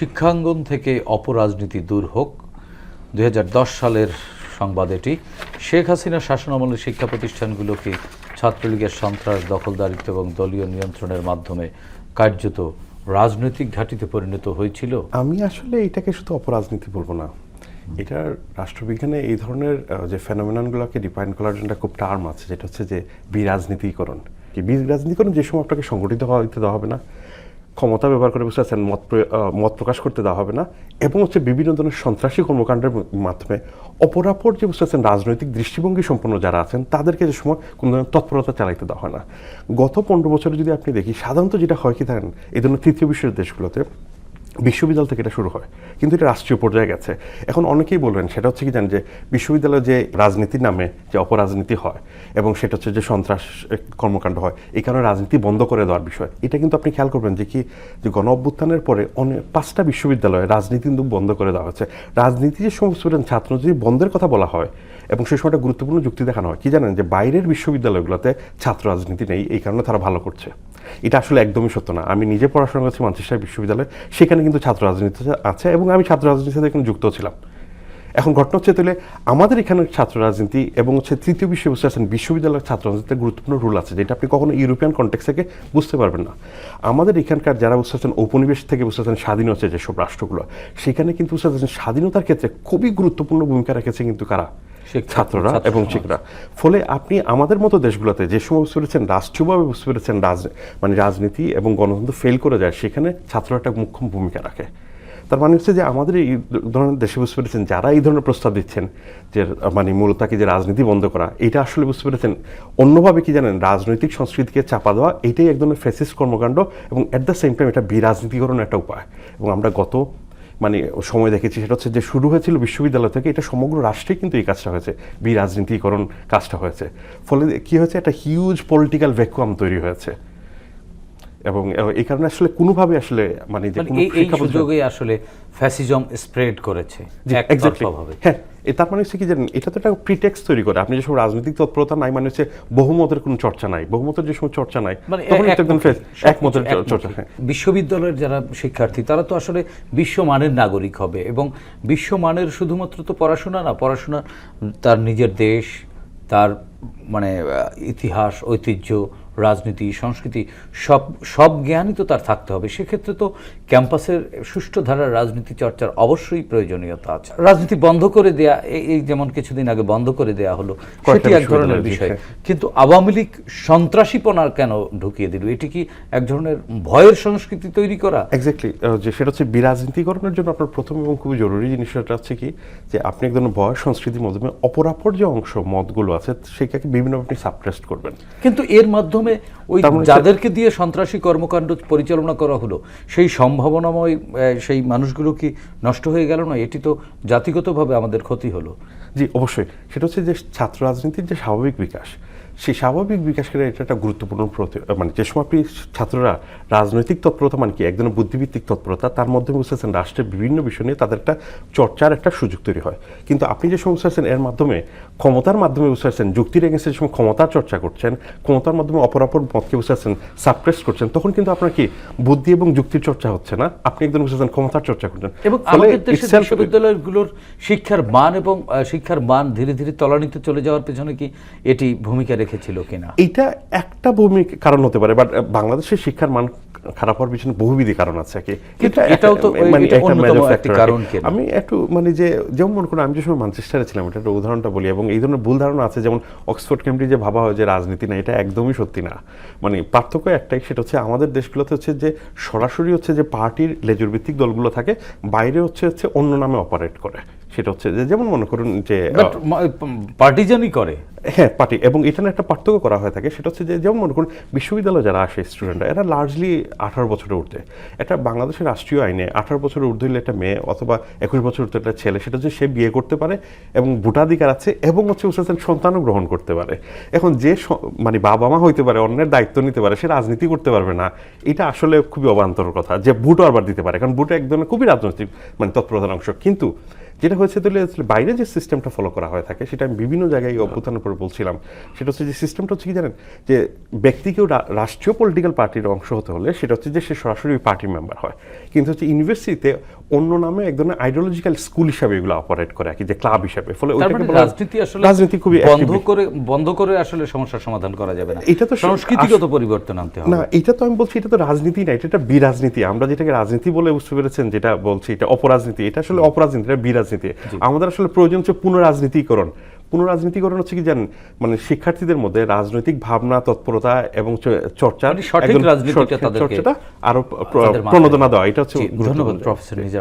শিক্ষাঙ্গন থেকে অপরাজনীতি দূর হোক। দুই হাজার দশ সালের সংবাদ এটি। শেখ হাসিনা শাসনামলের শিক্ষা প্রতিষ্ঠানগুলোকে ছাত্রলীগের সন্ত্রাস, দখলদারিত্ব এবং দলীয় নিয়ন্ত্রণের মাধ্যমে কার্যত রাজনৈতিক ঘাটিতে পরিণত হয়েছিল। আমি আসলে এটাকে শুধু অপরাজনীতি বলব না। এটার রাষ্ট্রবিজ্ঞানে এই ধরনের যে ফেনোমেননগুলোকে ডিফাইন করার জন্য খুব টার্ম আছে, যেটা হচ্ছে যে বিরাজনীতিকরণ। বিরাজনীতিকরণ যে সময় আপনাকে সংগঠিত হইতে দেওয়া হবে না। ক্ষমতা ব্যবহার করে বসে আছেন, মত মত প্রকাশ করতে দেওয়া হবে না, এবং হচ্ছে বিভিন্ন ধরনের সন্ত্রাসী কর্মকাণ্ডের মাধ্যমে অপরাপর যে বসে আছেন রাজনৈতিক দৃষ্টিভঙ্গি সম্পন্ন যারা আছেন, তাদেরকে যে সময় কোনো ধরনের তৎপরতা চালাইতে দেওয়া হয় না। গত পনেরো বছরে যদি আপনি দেখি, সাধারণত যেটা হয় কি থাকেন, এই ধরনের তৃতীয় বিশ্বের দেশগুলোতে বিশ্ববিদ্যালয় থেকে এটা শুরু হয়। কিন্তু এটা রাষ্ট্রীয় পর্যায়ে গেছে। এখন অনেকেই বলবেন, সেটা হচ্ছে কি জানেন যে, বিশ্ববিদ্যালয়ে যে রাজনীতির নামে যে অপরাজনীতি হয় এবং সেটা হচ্ছে যে সন্ত্রাস কর্মকাণ্ড হয়, এই কারণে রাজনীতি বন্ধ করে দেওয়ার বিষয়। এটা কিন্তু আপনি খেয়াল করবেন যে কি, যে গণ অভ্যুত্থানের পরে অনেক পাঁচটা বিশ্ববিদ্যালয়ে রাজনীতি কিন্তু বন্ধ করে দেওয়া হচ্ছে রাজনীতি যে সমস্ত ছাত্র যদি বন্ধের কথা বলা হয় এবং সেই সময়টা গুরুত্বপূর্ণ যুক্তি দেখানো হয়, কি জানেন যে বাইরের বিশ্ববিদ্যালয়গুলোতে ছাত্র রাজনীতি নেই, এই কারণে তারা ভালো করছে। এটা আসলে একদমই সত্য না। আমি নিজে পড়াশোনা করেছি মানচেস্টার বিশ্ববিদ্যালয়ে, সেখানে কিন্তু ছাত্র রাজনীতি আছে এবং আমি ছাত্র রাজনীতির সাথে এখানে যুক্ত ছিলাম। এখন ঘটনা হচ্ছে তাহলে আমাদের এখানের ছাত্র রাজনীতি এবং হচ্ছে তৃতীয় বিশ্বে বসে আছেন বিশ্ববিদ্যালয়ের ছাত্র রাজনীতিতে গুরুত্বপূর্ণ রুল আছে, যেটা আপনি কখনো ইউরোপিয়ান কন্টেক্স থেকে বুঝতে পারবেন না। আমাদের এখানকার যারা বসে আছেন ঔপনিবেশ থেকে আছেন স্বাধীন হচ্ছে যেসব রাষ্ট্রগুলো, সেখানে কিন্তু বুঝতে স্বাধীনতার ক্ষেত্রে খুবই গুরুত্বপূর্ণ ভূমিকা রেখেছে কিন্তু কারা? ছাত্ররা এবং সমাজ। শিক্ষকরা। ফলে আপনি আমাদের মতো দেশগুলোতে যে সময় বুঝতে পেরেছেন রাষ্ট্রীয়ভাবে বুঝতে পেরেছেন রাজ মানে রাজনীতি এবং গণতন্ত্র ফেল করে যায় সেখানে ছাত্ররা একটা মুখ্য ভূমিকা রাখে। তার মানে হচ্ছে যে আমাদের এই ধরনের দেশে বুঝতে পেরেছেন যারা এই ধরনের প্রস্তাব দিচ্ছেন যে মানে মূলত কি যে রাজনীতি বন্ধ করা এটা আসলে বুঝতে পেরেছেন অন্যভাবে কি জানেন রাজনৈতিক সংস্কৃতিকে চাপা দেওয়া এটাই এক ধরনের ফেসিস্ট কর্মকাণ্ড এবং অ্যাট দ্য সেম টাইম এটা বিরাজনীতিকরণের একটা উপায়। এবং আমরা গত মানে সময় দেখেছি, সেটা হচ্ছে যে শুরু হয়েছিল বিশ্ববিদ্যালয় থেকে, এটা সমগ্র রাষ্ট্রে কিন্তু এই কাজটা হয়েছে বিরাজনীতিকরণ কাজটা হয়েছে। ফলে কি হয়েছে? একটা হিউজ পলিটিক্যাল ভ্যাকুয়াম তৈরি হয়েছে। এবং এই কারণে আসলে কোনোভাবে আসলে মানে যে মানে কোনো এই- সুযোগে আসলে ফ্যাসিজম স্প্রেড করেছে. হ্যাঁ তার মানে হচ্ছে কি জানেন এটা তো একটা প্রিটেক্স তৈরি করে। আপনি যেসব রাজনৈতিক তৎপরতা নাই মানে হচ্ছে বহুমতের কোনো চর্চা নাই। বহুমতের যে সময় চর্চা নাই মানে তখন একদম একমতের চর্চা হ্যাঁ। বিশ্ববিদ্যালয়ের যারা শিক্ষার্থী তারা তো আসলে বিশ্বমানের নাগরিক হবে এবং বিশ্বমানের শুধুমাত্র তো পড়াশোনা না পড়াশোনা তার নিজের দেশ তার মানে ইতিহাস ঐতিহ্য রাজনীতি সংস্কৃতি সব সব জ্ঞানই তো তার থাকতে হবে। সেক্ষেত্রে তো ক্যাম্পাসের সুষ্ঠু ধারার রাজনীতি চর্চার অবশ্যই প্রয়োজনীয়তা আছে। রাজনীতি বন্ধ করে দেয়া এই- যেমন কিছুদিন আগে বন্ধ করে দেয়া হলো সেটি এক ধরনের বিষয়। কিন্তু আওয়ামী লীগ সন্ত্রাসীপনা কেন ঢুকিয়ে দিল? এটি কি এক ধরনের ভয়ের সংস্কৃতি তৈরি করা? এক্স্যাক্টলি যে সেটা হচ্ছে বিরাজনীতিকরণের জন্য আপনার প্রথম এবং খুবই জরুরি জিনিস সেটা হচ্ছে কি যে আপনি এক ধরনের বয়স সংস্কৃতির মাধ্যমে অপরাপর যে অংশ মতগুলো আছে সেটাকে বিভিন্ন আপনি সাপ্রেস্ট করবেন। কিন্তু এর মাধ্যমে ওই মানে যাদেরকে দিয়ে সন্ত্রাসী কর্মকাণ্ড পরিচালনা করা হলো সেই সম্ভাবনাময় সেই মানুষগুলো কি নষ্ট হয়ে গেল না? এটি তো জাতিগতভাবে আমাদের ক্ষতি হলো। জি, অবশ্যই। সেটা হচ্ছে যে ছাত্র রাজনীতির যে স্বাভাবিক বিকাশ সেই স্বাভাবিক বিকাশের এটা একটা গুরুত্বপূর্ণ মানে যে সময় আপনি ছাত্ররা রাজনৈতিক তৎপরতা মানে কি এক ধরনের বুদ্ধিভিত্তিক তৎপরতা তার মধ্যে বুঝতেছেন রাষ্ট্রের বিভিন্ন বিষয় নিয়ে তাদের একটা চর্চার একটা সুযোগ তৈরি হয়। কিন্তু আপনি যে সময় বুঝতেছেন এর মাধ্যমে ক্ষমতার মাধ্যমে বুঝতেছেন যুক্তির এগেন্সে যে সময় ক্ষমতার চর্চা করছেন ক্ষমতার মাধ্যমে অপরাপর মতকে বুঝতেছেন সাপ্রেস করছেন তখন কিন্তু আপনার কি বুদ্ধি এবং যুক্তির চর্চা হচ্ছে না? আপনি একদম বুঝতেছেন ক্ষমতার চর্চা করছেন। এবং আমাদের দেশের বিশ্ববিদ্যালয়গুলোর শিক্ষার মান এবং শিক্ষার মান ধীরে ধীরে তলানিতে চলে যাওয়ার পেছনে কি এটি ভূমিকা রেখেছিল কিনা? এইটা একটা ভূমিকা কারণ হতে পারে বাট বাংলাদেশের শিক্ষার মান খারাপ হওয়ার পিছনে বহুবিধি কারণ আছে কি এটা এটাও তো মানে একটা একটি কি। কারণ আমি একটু মানে যে যেমন মনে করুন আমি যে সময় ম্যানচেস্টারে ছিলাম এটা একটা উদাহরণটা বলি এবং এই ধরনের ভুল ধারণা আছে যেমন অক্সফোর্ড কেমব্রিজে ভাবা হয় যে রাজনীতি না এটা একদমই সত্যি না। মানে পার্থক্য একটাই সেটা হচ্ছে আমাদের দেশগুলোতে হচ্ছে যে সরাসরি হচ্ছে যে পার্টির লেজুর ভিত্তিক দলগুলো থাকে বাইরে হচ্ছে হচ্ছে অন্য নামে অপারেট করে। সেটা হচ্ছে যে যেমন মনে করুন যে পার্টিজানই করে। হ্যাঁ পার্টি এবং এটা নিয়ে একটা পার্থক্য করা হয়ে থাকে সেটা হচ্ছে যে যেমন মনে করুন বিশ্ববিদ্যালয়ে যারা আসে স্টুডেন্টরা এরা লার্জলি আঠারো বছরের ঊর্ধ্বে। এটা বাংলাদেশের রাষ্ট্রীয় আইনে আঠারো বছরের ঊর্ধ্বে হলে একটা মেয়ে অথবা একুশ বছর ঊর্ধ্বে একটা ছেলে সেটা হচ্ছে সে বিয়ে করতে পারে এবং ভোটাধিকার আছে এবং হচ্ছে পারছেন সন্তানও গ্রহণ করতে পারে। এখন যে মানে বাবা মা হইতে পারে অন্যের দায়িত্ব নিতে পারে সে রাজনীতি করতে পারবে না এটা আসলে খুবই অবান্তর কথা যে ভোটও আবার দিতে পারে কারণ ভোট এক ধরনের খুবই রাজনৈতিক মানে তৎপ্রধান অংশ। কিন্তু যেটা হয়েছে তাহলে আসলে বাইরে যে সিস্টেমটা ফলো করা হয়ে থাকে সেটা আমি বিভিন্ন জায়গায় অভ্যুত্থানের পর বলছিলাম। সেটা হচ্ছে যে সিস্টেমটা হচ্ছে কি জানেন? যে ব্যক্তিকেও রাষ্ট্রীয় পলিটিক্যাল পার্টির অংশ হতে হলে সেটা হচ্ছে যে সে সরাসরি ওই পার্টির মেম্বার হয়। কিন্তু হচ্ছে ইউনিভার্সিটিতে অন্য নামে এক ধরনের আইডিওলজিক্যাল স্কুল হিসাবে এগুলো অপারেট করে আর কি যে ক্লাব হিসাবে। ফলে মানে হয়- রাজনীতি আসলে রাজনীতি খুবই বন্ধ করে বন্ধ করে আসলে সমস্যার সমাধান করা যাবে না। এটা তো সংস্কৃতিগত পরিবর্তন আনতে হবে। না এটা তো আমি বলছি এটা তো রাজনীতি না এটা একটা বিরাজনীতি। আমরা যেটাকে রাজনীতি বলে বুঝতে পেরেছেন যেটা বলছি এটা অপরাজনীতি এটা আসলে অপরাজনীতি এটা বিরাজনীতি আমাদের আসলে প্রয়োজন হচ্ছে পুনরাজনীতিকরণ। পুনরাজনীতিকরণ হচ্ছে কি জানেন মানে শিক্ষার্থীদের মধ্যে রাজনৈতিক ভাবনা তৎপরতা এবং চর্চা মানে সঠিক রাজনীতি রাজনীতিটা চর্চাটা আরও প্রণোদনা দেওয়া এটা হচ্ছে ধন্যবাদ প্রফেসর